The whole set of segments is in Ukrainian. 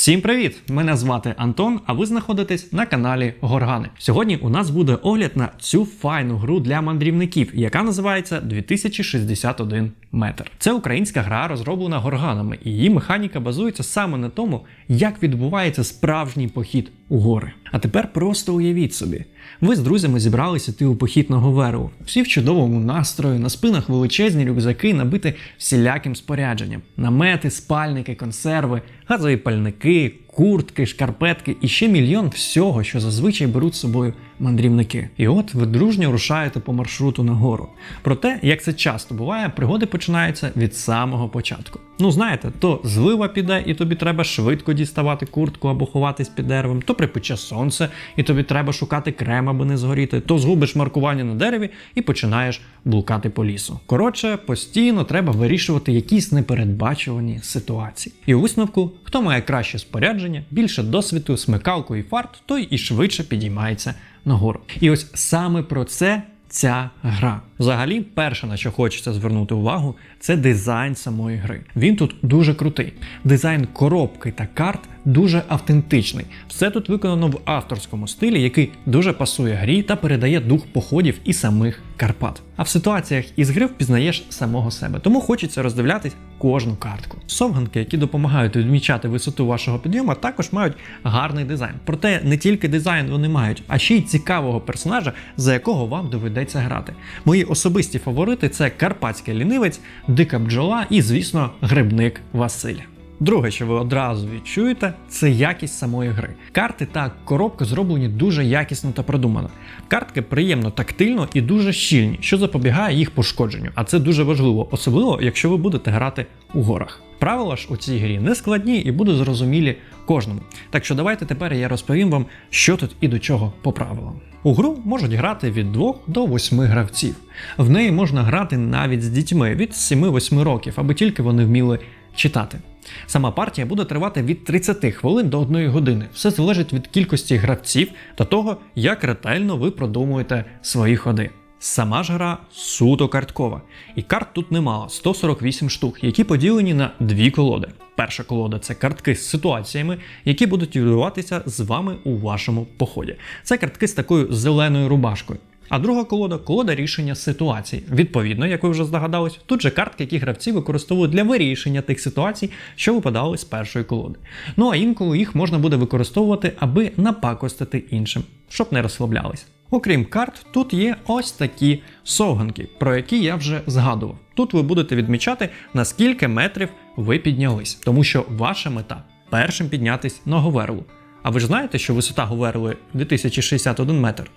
Всім привіт! Мене звати Антон, а ви знаходитесь на каналі Горгани. Сьогодні у нас буде огляд на цю файну гру для мандрівників, яка називається 2061 метр. Це українська гра, розроблена горганами, і її механіка базується саме на тому, як відбувається справжній похід у гори. А тепер просто уявіть собі: ви з друзями зібралися йти у похід на Говеру. Всі в чудовому настрої, на спинах величезні рюкзаки, набити всіляким спорядженням: намети, спальники, консерви, газові пальники, куртки, шкарпетки і ще мільйон всього, що зазвичай беруть з собою мандрівники. І от ви дружньо рушаєте по маршруту нагору. Проте, як це часто буває, пригоди починаються від самого початку. Ну знаєте, то злива піде, і тобі треба швидко діставати куртку або ховатись під деревом, то припече сонце, і тобі треба шукати крем, аби не згоріти, то згубиш маркування на дереві і починаєш блукати по лісу. Коротше, постійно треба вирішувати якісь непередбачувані ситуації. І у висновку, хто має краще спорядження, більше досвіду, смикалку і фарт, той і швидше підіймається нагору. І ось саме про це. Ця гра. Взагалі, перше, на що хочеться звернути увагу, це дизайн самої гри. Він тут дуже крутий. Дизайн коробки та карт дуже автентичний. Все тут виконано в авторському стилі, який дуже пасує грі та передає дух походів і самих Карпат. А в ситуаціях із гри впізнаєш самого себе, тому хочеться роздивлятись кожну картку. Совганки, які допомагають відмічати висоту вашого підйому, також мають гарний дизайн. Проте не тільки дизайн вони мають, а ще й цікавого персонажа, за якого вам доведеться грати. Мої особисті фаворити це карпатський лінивець, дика бджола і, звісно, грибник Василь. Друге, що ви одразу відчуєте, це якість самої гри. Карти та коробка зроблені дуже якісно та продумано. Картки приємно тактильно і дуже щільні, що запобігає їх пошкодженню. А це дуже важливо, особливо якщо ви будете грати у горах. Правила ж у цій грі не складні і будуть зрозумілі кожному. Так що давайте тепер я розповім вам, що тут і до чого по правилам. У гру можуть грати від 2 до 8 гравців. В неї можна грати навіть з дітьми від 7-8 років, аби тільки вони вміли читати. Сама партія буде тривати від 30 хвилин до 1 години. Все залежить від кількості гравців та того, як ретельно ви продумуєте свої ходи. Сама ж гра суто карткова, і карт тут немало 148 штук, які поділені на дві колоди. Перша колода це картки з ситуаціями, які будуть відбуватися з вами у вашому поході. Це картки з такою зеленою рубашкою. А друга колода колода рішення ситуацій. Відповідно, як ви вже здогадались, тут же картки, які гравці використовують для вирішення тих ситуацій, що випадали з першої колоди. Ну а інколи їх можна буде використовувати, аби напакостити іншим, щоб не розслаблялись. Окрім карт, тут є ось такі совганки, про які я вже згадував. Тут ви будете відмічати, на скільки метрів ви піднялись, тому що ваша мета першим піднятись на Говерлу. А ви ж знаєте, що висота Говерли 2061 метр?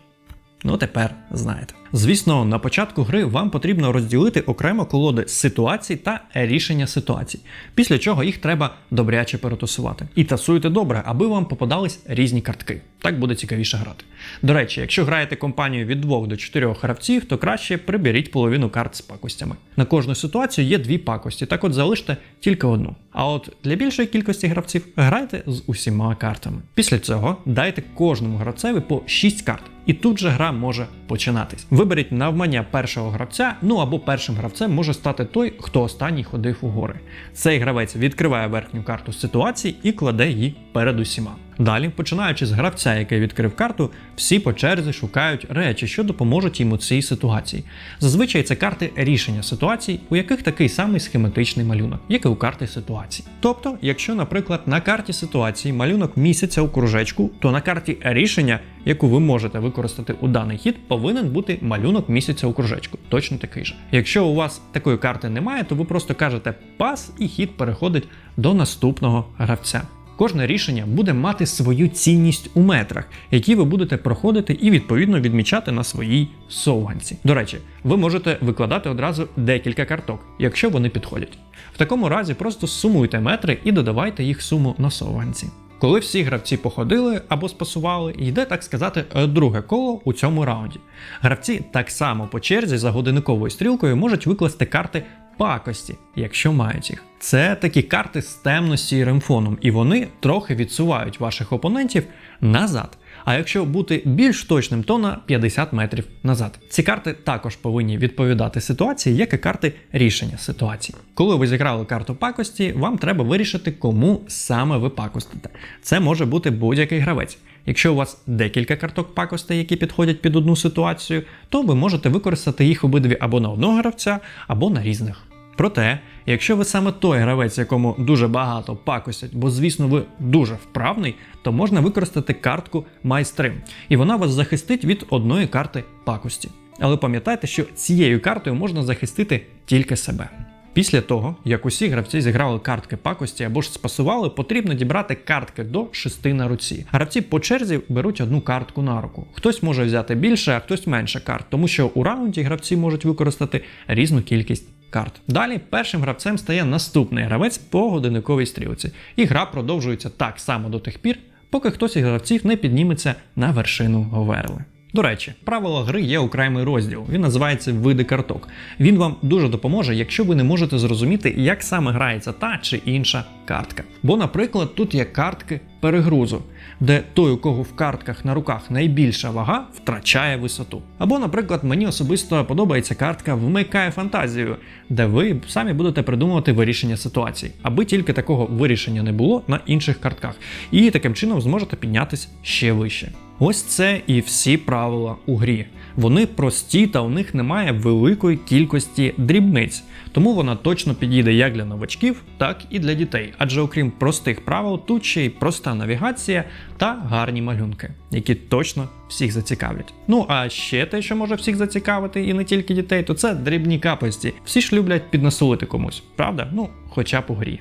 Ну, тепер знаєте. Звісно, на початку гри вам потрібно розділити окремо колоди ситуацій та рішення ситуацій, після чого їх треба добряче перетасувати. І тасуйте добре, аби вам попадались різні картки. Так буде цікавіше грати. До речі, якщо граєте компанію від 2 до 4 гравців, то краще приберіть половину карт з пакостями. На кожну ситуацію є дві пакості, так от залиште тільки одну. А от для більшої кількості гравців грайте з усіма картами. Після цього дайте кожному гравцеві по 6 карт. І тут же гра може починатись. Виберіть навмання першого гравця, ну або першим гравцем може стати той, хто останній ходив у гори. Цей гравець відкриває верхню карту ситуації і кладе її перед усіма. Далі, починаючи з гравця, який відкрив карту, всі по черзі шукають речі, що допоможуть йому цій ситуації. Зазвичай це карти рішення ситуацій, у яких такий самий схематичний малюнок, як і у карти ситуацій. Тобто, якщо, наприклад, на карті ситуації малюнок місяця у кружечку, то на карті рішення, яку ви можете використати у даний хід, повинен бути малюнок місяця у кружечку, точно такий же. Якщо у вас такої карти немає, то ви просто кажете пас, і хід переходить до наступного гравця. Кожне рішення буде мати свою цінність у метрах, які ви будете проходити і відповідно відмічати на своїй совганці. До речі, ви можете викладати одразу декілька карток, якщо вони підходять. В такому разі просто сумуйте метри і додавайте їх суму на совганці. Коли всі гравці походили або спасували, йде так сказати друге коло у цьому раунді. Гравці так само по черзі за годинниковою стрілкою можуть викласти карти пакості, якщо мають їх. Це такі карти з темності і ремфоном, і вони трохи відсувають ваших опонентів назад. А якщо бути більш точним, то на 50 метрів назад. Ці карти також повинні відповідати ситуації, як і карти рішення ситуації. Коли ви зіграли карту пакості, вам треба вирішити, кому саме ви пакостите. Це може бути будь-який гравець. Якщо у вас декілька карток пакостей, які підходять під одну ситуацію, то ви можете використати їх обидві або на одного гравця, або на різних. Проте, якщо ви саме той гравець, якому дуже багато пакостять, бо звісно ви дуже вправний, то можна використати картку майстри, і вона вас захистить від одної карти пакості. Але пам'ятайте, що цією картою можна захистити тільки себе. Після того, як усі гравці зіграли картки пакості або ж спасували, потрібно дібрати картки до 6 на руці. Гравці по черзі беруть одну картку на руку. Хтось може взяти більше, а хтось менше карт, тому що у раунді гравці можуть використати різну кількість карт. Далі першим гравцем стає наступний гравець по годинниковій стрілці, і гра продовжується так само до тих пір, поки хтось із гравців не підніметься на вершину Говерли. До речі, правила гри є окремий розділ. Він називається види карток. Він вам дуже допоможе, якщо ви не можете зрозуміти, як саме грається та чи інша картка. Бо, наприклад, тут є картки перегрузу, де той, у кого в картках на руках найбільша вага, втрачає висоту. Або, наприклад, мені особисто подобається картка Вмикає фантазію, де ви самі будете придумувати вирішення ситуації, аби тільки такого вирішення не було на інших картках. І таким чином зможете піднятися ще вище. Ось це і всі правила у грі. Вони прості та у них немає великої кількості дрібниць, тому вона точно підійде як для новачків, так і для дітей. Адже окрім простих правил, тут ще й проста навігація та гарні малюнки, які точно всіх зацікавлять. Ну а ще те, що може всіх зацікавити, і не тільки дітей, то це дрібні капості. Всі ж люблять піднасолити комусь, правда? Ну, хоча б у грі.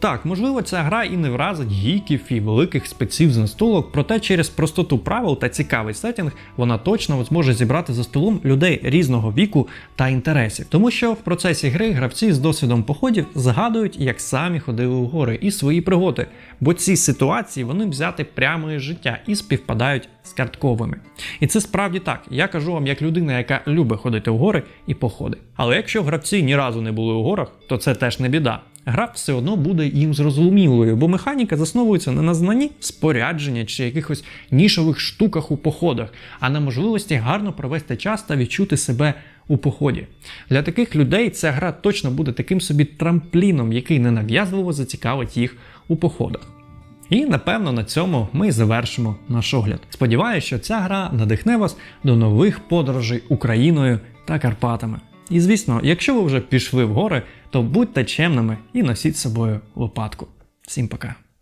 Так, можливо, ця гра і не вразить гіків і великих спеців з настолок, проте через простоту правил та цікавий сетінг вона точно зможе зібрати за столом людей різного віку та інтересів. Тому що в процесі гри гравці з досвідом походів згадують, як самі ходили у гори і свої пригоди, бо ці ситуації вони взяти прямо із життя і співпадають з картковими. І це справді так. Я кажу вам як людина, яка любить ходити в гори і походи. Але якщо гравці ні разу не були у горах, то це теж не біда гра все одно буде їм зрозумілою, бо механіка засновується не на знанні спорядження чи якихось нішових штуках у походах, а на можливості гарно провести час та відчути себе у поході. Для таких людей ця гра точно буде таким собі трампліном, який ненав'язливо зацікавить їх у походах. І напевно на цьому ми завершимо наш огляд. Сподіваюся, що ця гра надихне вас до нових подорожей Україною та Карпатами. І звісно, якщо ви вже пішли в гори, то будьте чемними і носіть з собою лопатку. Всім пока!